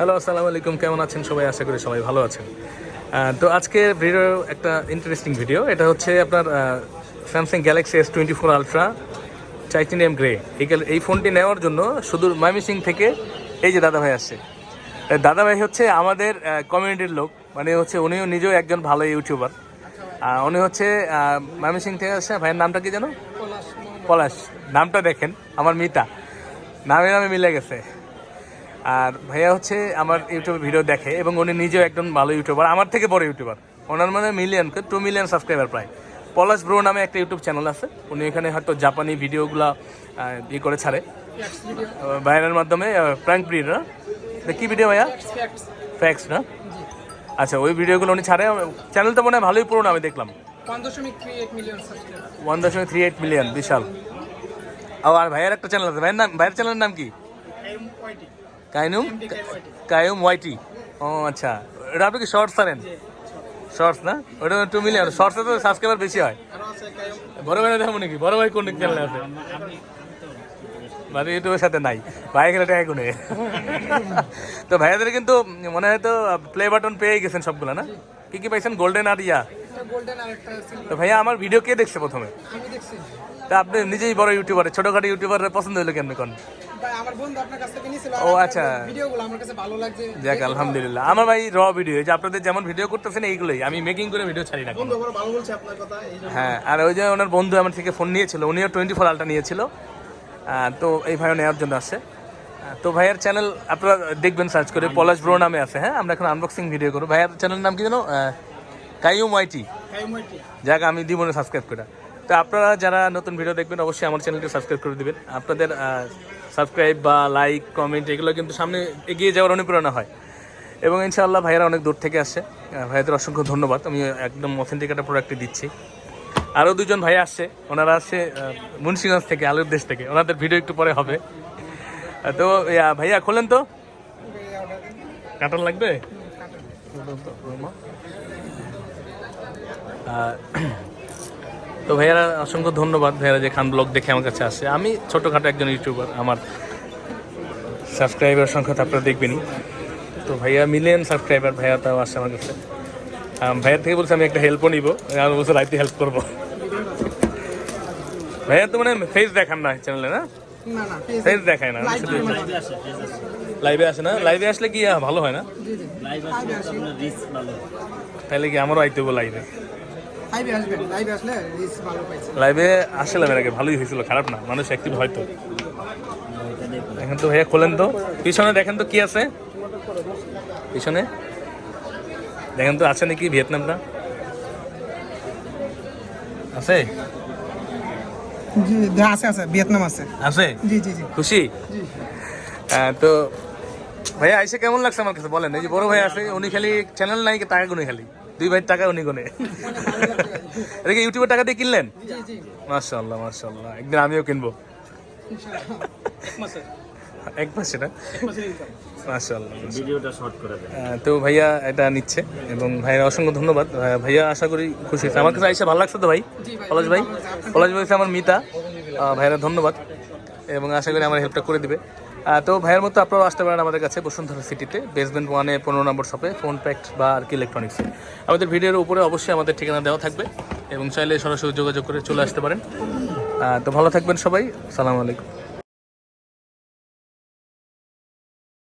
Hello আসসালামু আলাইকুম। কেমন আছেন সবাই? আশা করি সবাই ভালো আছেন। তো আজকে ভিডিও একটা ইন্টারেস্টিং ভিডিও এটা হচ্ছে আপনার Samsung Galaxy S twenty four Ultra titanium grey এই এই ফোনটি নেওয়ার জন্য শুধু ময়মনসিং থেকে এই যে দাদা ভাই আসছে। এই দাদা ভাই হচ্ছে আমাদের কমিউনিটির লোক। মানে হচ্ছে উনিও নিজেও একজন ভালো ইউটিউবার উনি হচ্ছে ময়মনসিং থেকে আসছে। ভাইয়ের নামটা কি জানো পলাশ। নামটা দেখেন আমার মিতা। নামে নামে মিলে গেছে। আর ভাইয়া হচ্ছে আমার ইউটিউবে ভিডিও দেখে এবং উনি নিজেও একজন ভালো ইউটিউবার আমার থেকে বড় ইউটিউবার। ওনার মানে মিলিয়ন টু মিলিয়ন সাবস্ক্রাইবার প্রায়। পলাশ ব্রো নামে একটা ইউটিউব চ্যানেল আছে। উনি এখানে হয়তো জাপানি ভিডিওগুলো ইয়ে করে ছাড়ে। ভাইয়ের মাধ্যমে প্র্যাঙ্ক ব্রিড না? কি ভিডিও ভাইয়া? ফ্যাক্স না? আচ্ছা ওই ভিডিওগুলো উনি ছাড়ে। চ্যানেলটা মনে হয় ভালোই পুরনো আমি দেখলাম। ওয়ান দশমিক থ্রি এইট মিলিয়ন ওয়ান দশমিক থ্রি এইট মিলিয়ন বিশাল। ও আর ভাইয়ের একটা চ্যানেল আছে। ভাইয়ের নাম ভাইয়ের চ্যানেলের নাম কি? কাইনুম? কায়ুম ওয়াইটি ও আচ্ছা। এটা আপনি কি শর্টস ছাড়েন? শর্টস না? ওটা টু মিলিয়ন শর্টসে তো সাবস্ক্রাইবার বেশি হয়। বড় ভাই দেখো নাকি? বড় ভাই কোন চ্যানেলে আছে? মানে ইউটিউবের সাথে নাই। ভাই খেলে টাকা গুনে তো ভাইয়াদের কিন্তু মনে হয় তো প্লে বাটন পেয়ে গেছেন সবগুলো না? কি কি পাইছেন? গোল্ডেন আর ইয়া? তো ভাইয়া আমার ভিডিও কে দেখছে প্রথমে? তা আপনি নিজেই বড় ইউটিউবার ছোটখাটো ইউটিউবার পছন্দ হলো কেন কোন? ও, আচ্ছা। যাক আলহামদুলিল্লাহ। আমার ভাই র ভিডিও যে আপনাদের যেমন ভিডিও করতেছেন এইগুলোই। আমি মেকিং করে ভিডিও ছাড়ি না হ্যাঁ আর ওই যে ওনার বন্ধু আমার থেকে ফোন নিয়েছিল উনিও টোয়েন্টি ফোর আলটা নিয়েছিল তো এই ভাইও নেওয়ার জন্য আসছে তো ভাইয়ের চ্যানেল আপনারা দেখবেন সার্চ করে। পলাশ ব্রো নামে আছে হ্যাঁ? আমরা এখন আনবক্সিং ভিডিও করব। ভাইয়ের চ্যানেলের নাম কি জানো ওয়াইটি কাইমোটি যাক আমি দিব সাবস্ক্রাইব করে। তো আপনারা যারা নতুন ভিডিও দেখবেন অবশ্যই আমার চ্যানেলটি সাবস্ক্রাইব করে দিবেন। আপনাদের সাবস্ক্রাইব বা লাইক কমেন্ট এগুলো কিন্তু সামনে এগিয়ে যাওয়ার অনুপ্রেরণা হয়। এবং ইনশাআল্লাহ ভাইয়েরা অনেক দূর থেকে আসে ভাইয়াদের অসংখ্য ধন্যবাদ। আমি একদম অথেন্টিক একটা প্রোডাক্টই দিচ্ছি। আরও দুজন ভাই আসছে। ওনারা আসছে মুন্সিগঞ্জ থেকে আলুর দেশ থেকে। ওনাদের ভিডিও একটু পরে হবে। তো ভাইয়া খোলেন তো? কাটার লাগবে? তো ভাইয়ারা অসংখ্য ধন্যবাদ ভাইয়ারা যে খান ব্লগ দেখে আমার কাছে আসে। আমি ছোটোখাটো একজন ইউটিউবার আমার সাবস্ক্রাইবার সংখ্যা তো আপনারা দেখবেনই। তো ভাইয়া মিলিয়ন সাবস্ক্রাইবার ভাইয়া তাও আসছে আমার কাছে। আম, ভাইয়ার থেকে বলছে আমি একটা হেল্পও নিব। আর বলছে লাইফে হেল্প করব। ভাইয়া তো মানে ফেস দেখান না চ্যানেলে না? না না পেজ ফেস দেখায় না। লাইভে আসে। না? লাইভে আসলে কি ভালো হয় না? আসি তাহলে কি আমারও আইতে হব লাইভে লাইভে আসবেন লাইভে আসলে রিস ভালো পাইছে লাইভে এর আগে ভালোই হয়েছিল খারাপ না মানুষ অ্যাক্টিভ হয়তো। দেখেন তো ভাইয়া খোলেন তো। পিছনে দেখেন তো কি আছে? পিছনে। দেখেন তো আছে নাকি ভিয়েতনামটা? আছে? আছে আছে ভিয়েতনাম আছে। আছে? জি জি জি। খুশি? জি হ্যাঁ, তো ভাইয়া আইসে কেমন লাগছে আমার কাছে? বলেন এই যে বড় ভাই আছে উনি খালি চ্যানেল নাই গুনে খালি। দুই ভাই টাকা উনি গুনে। এটা কি ইউটিউবে টাকা দিয়ে কিনলেন? জি জি। মাশাল্লাহ মাশাল্লাহ একদিন আমিও কিনবো। এক মাসে না? মাশাল্লাহ ভিডিওটা শর্ট করে তো ভাইয়া এটা নিচ্ছে এবং ভাইয়ের অসংখ্য ধন্যবাদ। ভাইয়া আশা করি খুশি হয়েছে। আমার কাছে আইসা ভালো লাগছে তো ভাই? জি ভাই, পলাশ ভাই? পলাশ ভাই হচ্ছে আমার মিতা। ভাইয়েরা ধন্যবাদ। এবং আশা করি আমার হেল্পটা করে দিবে। তো ভাইয়ের মতো আপনারাও আসতে পারেন আমাদের কাছে বসুন্ধরা সিটিতে বেসমেন্ট ওয়ানে পনেরো নম্বর শপে ফোন প্যাক্ট বা আর কি ইলেকট্রনিক্সে আমাদের ভিডিওর উপরে অবশ্যই আমাদের ঠিকানা দেওয়া থাকবে এবং চাইলে সরাসরি যোগাযোগ করে চলে আসতে পারেন। তো ভালো থাকবেন সবাই, সালাম আলাইকুম।